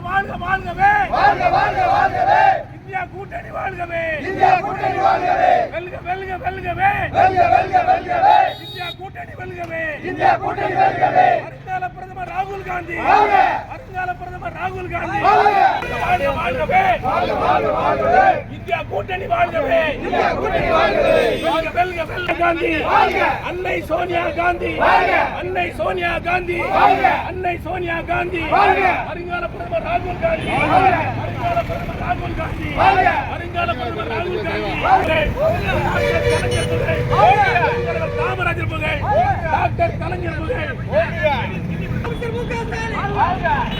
வாழ்க வாழ்கவே. வாழ்க வாழ்க வாழ்கவே. இந்தியா கூட்டணி வாழ்கவே. இந்தியா கூட்டணி வாழ்கவே. வெல்க வெல்க வெல்கவே. வெல்க வெல்க வெல்கவே. இந்தியா கூட்டணி வெல்கவே. இந்தியா கூட்டணி வெல்கவே. பிரதமர் ராகுல் காந்தி. வாழ்க! வருங்கால பிரதமர் ராகுல் காந்தி. வாழ்க! வாழ்க வாழ்கவே வாழ்க வாழ்க வாழ்கவே இந்தியா கூட்டணி வாழ்கவே இந்தியா கூட்டணி வாழ்கவே வெல்க வெல்க. வெல்க காந்தி! அன்னை சோனியா காந்தி! அன்னை சோனியா காந்தி! அன்னை சோனியா காந்தி! வருங்கால பிரதமர் ராகுல் காந்தி! வருங்கால பிரதமர் ராகுல் காந்தி! வருங்கால பிரதமர் ராகுல் காந்தி.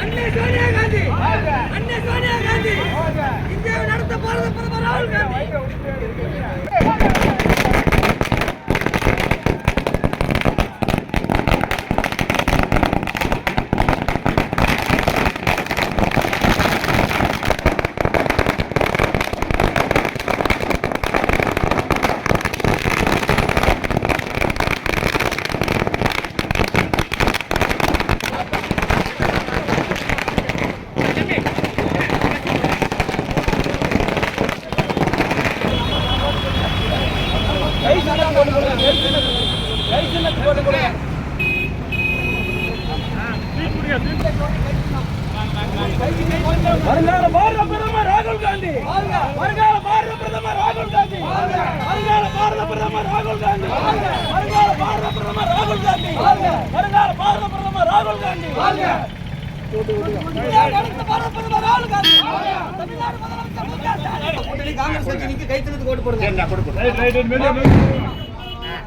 அன்னை சோனியா காந்தி. அன்னை சோனியா காந்தி. இந்தியாவை நடத்த போறது பிரதமர் ராகுல் காந்தி. வருங்கால பாரத பிரதமர் ராகுல் காந்தி வருங்கால பாரத பிரதமர் ராகுல் காந்தி வருங்கால பாரத பிரதமர் ராகுல் காந்தி வருங்கால பாரத பிரதமர் ராகுல் காந்தி வருங்கால பாரத பிரதமர் ராகுல் காந்தி இந்தியாவை நடத்த பிரதமர் ராகுல் காந்தி காங்கிரஸ் கட்சிக்கு கைத்தெழுத்து ஓட்டு போடுங்க